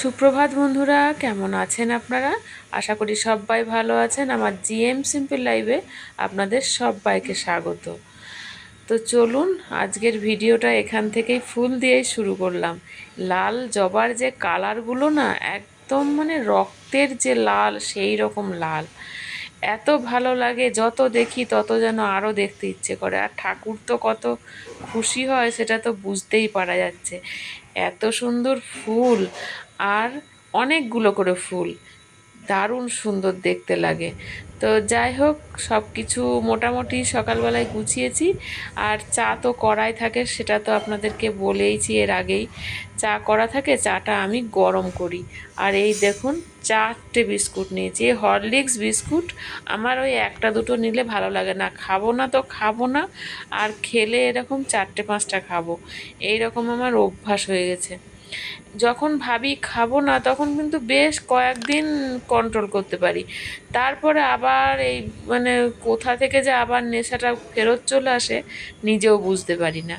সুপ্রভাত বন্ধুরা, কেমন আছেন আপনারা? আশা করি সবাই ভালো আছেন। আমার জিএম সিম্পল লাইভে আপনাদের সবাইকে স্বাগত। তো চলুন, আজকের ভিডিওটা এখান থেকেই ফুল দিয়েই শুরু করলাম। লাল জবার যে কালারগুলো না, একদম মানে রক্তের যে লাল, সেই রকম লাল। এত ভালো লাগে, যত দেখি তত যেন আরও দেখতে ইচ্ছে করে। আর ঠাকুর তো কত খুশি হয়, সেটা তো বুঝতেই পারা যাচ্ছে। এত সুন্দর ফুল আর অনেকগুলো করে ফুল। দারুণ সুন্দর দেখতে লাগে। তো যাই হোক সব কিছু মোটামুটি সকালবেলায় গুছিয়েছি। আর চা তো করাই থাকে, সেটা তো আপনাদেরকে বলেইছি এর আগেই। চা করা থাকে, চাটা আমি গরম করি। আর এই দেখুন, চারটে বিস্কুট নিয়েছি। এই হরলিক্স বিস্কুট আমার ওই একটা দুটো নিলে ভালো লাগে না। খাব না তো খাব না, আর খেলে এরকম চারটে পাঁচটা খাব। এই রকম আমার অভ্যাস হয়ে গেছে। যখন ভাবি খাব না, তখন কিন্তু বেশ কয়েকদিন কন্ট্রোল করতে পারি। তারপরে আবার এই মানে কোথা থেকে যে আবার নেশাটা ফেরত চলে আসে, নিজেও বুঝতে পারি না।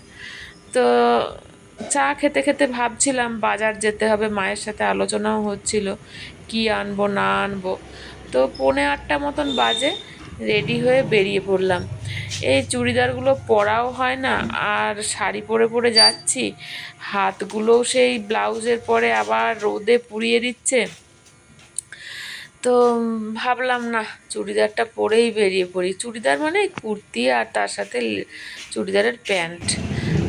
তো চা খেতে খেতে ভাবছিলাম বাজার যেতে হবে, মায়ের সাথে আলোচনাও হচ্ছিল, কি আনব না আনব। তো পৌনে আটটা মতন বাজে রেডি হয়ে বেরিয়ে পড়লাম। এই চুড়িদারগুলো পরাও হয় না, আর শাড়ি পরে পরে যাচ্ছি। হাতগুলোও সেই ব্লাউজের পরে আবার রোদে পুড়িয়ে দিচ্ছে। তো ভাবলাম, না, চুড়িদারটা পরেই বেরিয়ে পড়ি। চুড়িদার মানে কুর্তি আর তার সাথে চুড়িদারের প্যান্ট।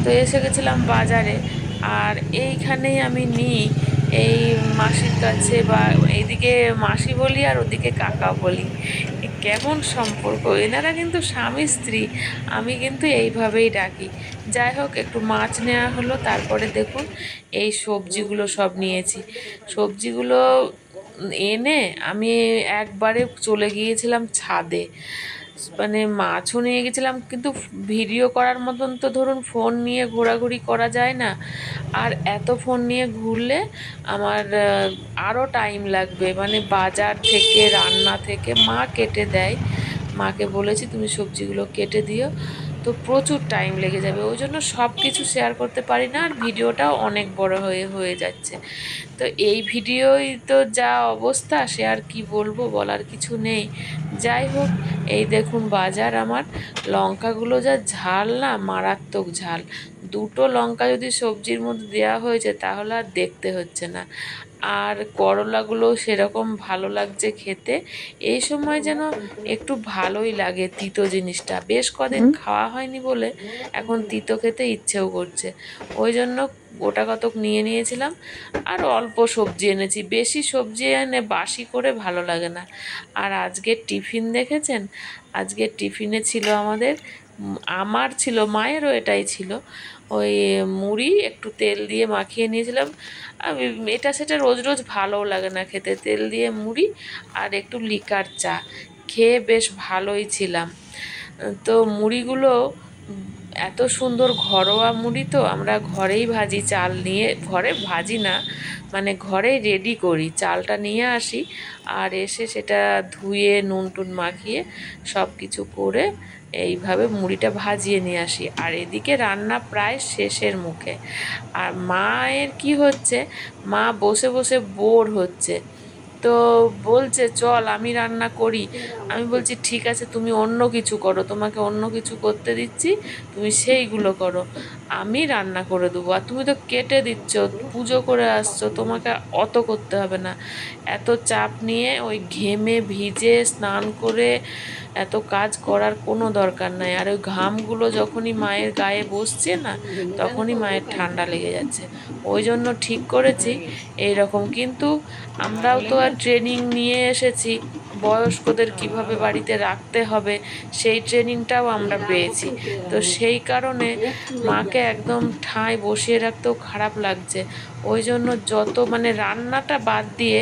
তো এসে গেছিলাম বাজারে, আর এইখানেই আমি নিই এই মাসির কাছে বা এইদিকে মাসি বলি আর ওদিকে কাকা বলি কেমন সম্পর্ক? এনারা কিন্তু স্বামী স্ত্রী, আমি কিন্তু এইভাবেই ডাকি। যাই হোক, একটু মাছ নেওয়া হলো, তারপরে দেখুন এই সবজিগুলো সব নিয়েছি। সবজিগুলো এনে আমি একবারে চলে গিয়েছিলাম ছাদে। মানে মাছও নিয়ে গেছিলাম, কিন্তু ভিডিও করার মতন তো ধরুন ফোন নিয়ে ঘোরাঘুরি করা যায় না। আর এত ফোন নিয়ে ঘুরলে আমার আরও টাইম লাগবে। মানে বাজার থেকে, রান্না থেকে মা কেটে দেয়। মাকে বলেছি, তুমি সবজিগুলো কেটে দিও। তো প্রচুর টাইম লেগে যাবে। ওই জন্য সব কিছু শেয়ার করতে পারি না, আর ভিডিওটাও অনেক বড় হয়ে হয়ে যাচ্ছে। তো এই ভিডিওই তো যা অবস্থা, সে আর কি বলব বলার কিছু নেই। যাই হোক, এই দেখুন বাজার আমার। লঙ্কাগুলো যা ঝাল না, মারাত্মক ঝাল। দুটো লঙ্কা যদি সবজির মধ্যে দেওয়া হয়েছে তাহলে আর দেখতে হচ্ছে না। আর করলাগুলো সেরকম ভালো লাগছে খেতে। এই সময় যেন একটু ভালোই লাগে তিতো জিনিসটা। বেশ কদিন খাওয়া হয়নি বলে এখন তিতো খেতে ইচ্ছেও করছে। ওই জন্য গোটা কতক নিয়ে নিয়েছিলাম আর অল্প সবজি এনেছি। বেশি সবজি এনে বাসি করে ভালো লাগে না। আর আজকের টিফিন দেখেছেন? আজকের টিফিনে ছিল আমাদের আমার ছিল মায়েরও এটাই ছিল। ওই মুড়ি একটু তেল দিয়ে মাখিয়ে নিয়েছিলাম। আমি এটা সেটা রোজ রোজ ভালোও লাগে না খেতে। তেল দিয়ে মুড়ি আর একটু লিকার চা। খেয়ে বেশ ভালোই ছিলাম। তো মুড়িগুলো এত সুন্দর ঘরোয়া মুড়ি তো, আমরা ঘরেই ভাজি চাল নিয়ে, ঘরে ভাজি না মানে ঘরেই রেডি করি। চালটা নিয়ে আসি আর এসে সেটা ধুয়ে নুন টুন মাখিয়ে সব কিছু করে এইভাবে মুড়িটা ভাজিয়ে নিয়ে আসি। আর এদিকে রান্না প্রায় শেষের মুখে। আর মায়ের কি হচ্ছে, মা বসে বসে বোর হচ্ছে। তো বলছে, চল, আমি রান্না করি। আমি বলছি, ঠিক আছে, তুমি অন্য কিছু করো। তোমাকে অন্য কিছু করতে দিচ্ছি, তুমি সেইগুলো করো। আমি রান্না করে দেবো আর তুমি তো কেটে দিচ্ছ, পুজো করে আসছো, তোমাকে অত করতে হবে না। এত চাপ নিয়ে ওই ঘেমে ভিজে স্নান করে এত কাজ করার কোনো দরকার নাই। আর ওই ঘামগুলো যখনই মায়ের গায়ে বসছে না, তখনই মায়ের ঠান্ডা লেগে যাচ্ছে। ওই জন্য ঠিক করেছি এই রকম কিন্তু আমরাও তো আর ট্রেনিং নিয়ে এসেছি, বয়স্কদের কীভাবে বাড়িতে রাখতে হবে, সেই ট্রেনিংটাও আমরা পেয়েছি। তো সেই কারণে মাকে একদম ঠাঁই বসিয়ে রাখতেও খারাপ লাগছে। ওই জন্য যত মানে রান্নাটা বাদ দিয়ে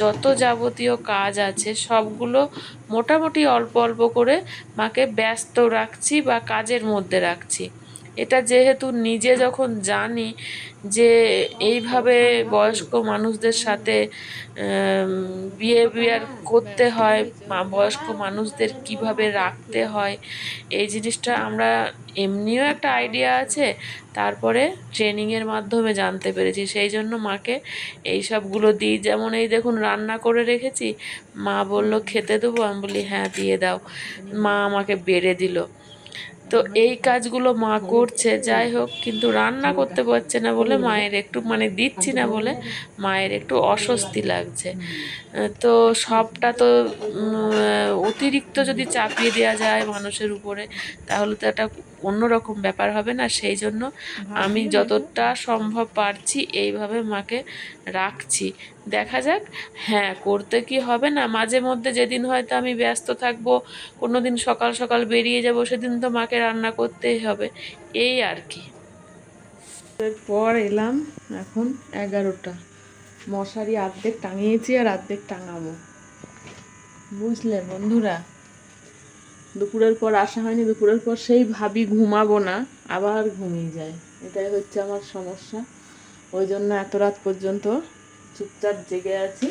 যত যাবতীয় কাজ আছে, সবগুলো মোটামুটি অল্প অল্প করে মাকে ব্যস্ত রাখছি বা কাজের মধ্যে রাখছি। এটা যেহেতু নিজে যখন জানি যে এইভাবে বয়স্ক মানুষদের সাথে বিহেভিয়ার করতে হয় বয়স্ক মানুষদের কীভাবে রাখতে হয়, এই জিনিসটা আমরা এমনিও একটা আইডিয়া আছে, তারপরে ট্রেনিংয়ের মাধ্যমে জানতে পেরেছি। সেই জন্য মাকে এই সবগুলো দিই। যেমন এই দেখুন, রান্না করে রেখেছি, মা বলল, খেতে দেবো? আমি বলি হ্যাঁ দিয়ে দাও। মা আমাকে বেড়ে দিল। তো এই কাজগুলো মা করছে, যাই হোক, কিন্তু রান্না করতে পারছে না বলে মায়ের একটু মানে দিচ্ছি না বলে মায়ের একটু অস্বস্তি লাগছে। তো সবটা তো অতিরিক্ত যদি চাপিয়ে দেওয়া যায় মানুষের উপরে, তাহলে তো একটা অন্যরকম ব্যাপার হবে না সেই জন্য আমি যতটা সম্ভব পারছি এইভাবে মাকে রাখছি। দেখা যাক হ্যাঁ করতে কি হবে না? মাঝে মধ্যে যেদিন হয়তো আমি ব্যস্ত থাকব কোনো দিন সকাল সকাল বেরিয়ে যাব সেদিন তো মাকে রান্না করতেই হবে। এই আর কি। পর এলাম এখন এগারোটা। মশারি অর্ধেক টাঙিয়েছি আর অর্ধেক টাঙাবো। বুঝলে বন্ধুরা? দুপুরের পর আসা হয়নি, দুপুরের পর সেই ভাবি ঘুমাবো না, আবার ঘুমিয়ে যায়। এটাই হচ্ছে আমার সমস্যা। ওই জন্য এত রাত পর্যন্ত চুপচাপ জেগে আছি।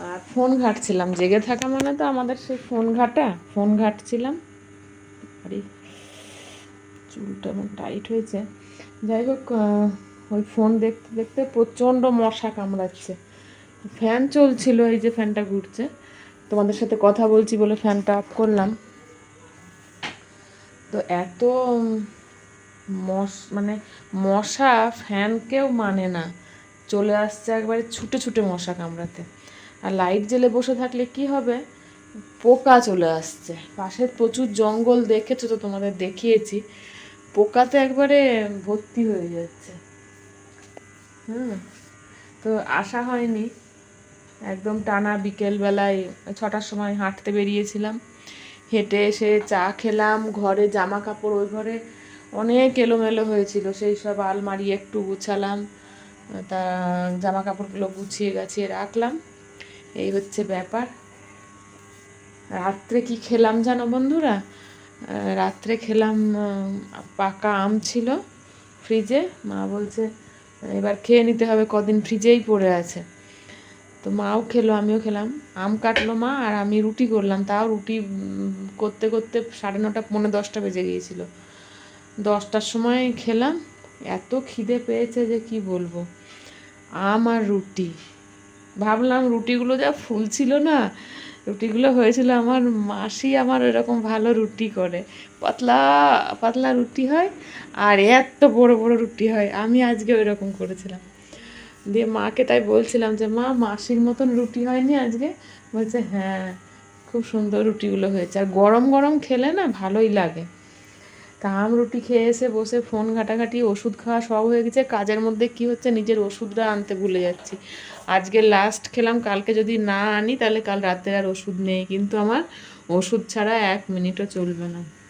আর ফোন ঘাটছিলাম। জেগে থাকা মানে তো আমাদের সেই ফোন ঘাটা। ফোন ঘাটছিলাম। আরে, চুলটা আমার টাইট হয়েছে। যাই হোক ওই ফোন দেখতে দেখতে প্রচণ্ড মশা কামড়াচ্ছে। ফ্যান চলছিল, এই যে ফ্যানটা ঘুরছে। তোমাদের সাথে কথা বলছি বলে ফ্যানটা অফ করলাম। তো এত মশ মানে মশা ফ্যানকেও মানে না। চলে আসছে একবারে ছুটে ছুটে মশা কামড়াতে। আর লাইট জ্বেলে বসে থাকলে কি হবে? পোকা চলে আসছে। পাশে প্রচুর জঙ্গল দেখেছ তো, তোমাদের দেখিয়েছি। পোকাতে একবারে ভর্তি হয়ে যাচ্ছে। হুম, তো আসা হয়নি। একদম টানা বিকেলবেলায় ছটার সময় হাঁটতে বেরিয়েছিলাম। হেঁটে এসে চা খেলাম, ঘরে জামা কাপড় ওই ঘরে অনেক এলোমেলো হয়েছিল। সেই সব আলমারি একটু গুছালাম, তা জামা কাপড়গুলো গুছিয়ে গাছিয়ে রাখলাম। এই হচ্ছে ব্যাপার। রাত্রে কি খেলাম জানো বন্ধুরা? রাত্রে খেলাম পাকা আম ছিল ফ্রিজে। মা বলছে, এবার খেয়ে নিতে হবে, কদিন ফ্রিজেই পড়ে আছে। তো মাও খেলো, আমিও খেলাম। আম কাটলো মা আর আমি রুটি করলাম। তাও রুটি করতে করতে সাড়ে নটা, পৌনে দশটা বেজে গিয়েছিল। দশটার সময় খেলাম। এত খিদে পেয়েছে যে কি বলব। আম আর রুটি। ভাবলাম রুটিগুলো যা ফুল ছিল না, রুটিগুলো হয়েছিল আমার মাসি আমার এরকম ভালো রুটি করে। পাতলা পাতলা রুটি হয় আর এত বড় বড় রুটি হয়। আমি আজকে ওই রকম করেছিলাম। দিয়ে মাকে তাই বলছিলাম যে, মা, মাসির মতন রুটি হয়নি আজকে? বলছে হ্যাঁ খুব সুন্দর রুটিগুলো হয়েছে। আর গরম গরম খেলে না ভালোই লাগে। তা আম রুটি খেয়ে এসে বসে ফোন ঘাটাঘাটি, ওষুধ খাওয়া সব হয়ে গেছে। কাজের মধ্যে কি হচ্ছে? নিজের ওষুধটা আনতে ভুলে যাচ্ছি। আজকে লাস্ট খেলাম, কালকে যদি না আনি, তাহলে কাল রাতে আর ওষুধ নেই। কিন্তু আমার ওষুধ ছাড়া এক মিনিটও চলবে না।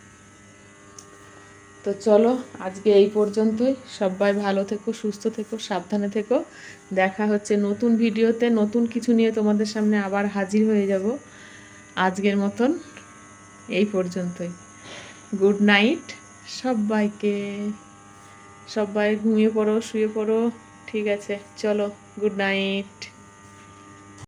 তো চলো, আজকে এই পর্যন্তই। সবাই ভালো থেকো, সুস্থ থেকো, সাবধানে থেকো। দেখা হচ্ছে নতুন ভিডিওতে, নতুন কিছু নিয়ে তোমাদের সামনে আবার হাজির হয়ে যাব। আজকের মতন এই পর্যন্তই। গুড নাইট সবাইকে। সবাই ঘুমিয়ে পড়ো, শুয়ে পড়ো, ঠিক আছে। চলো, গুড নাইট।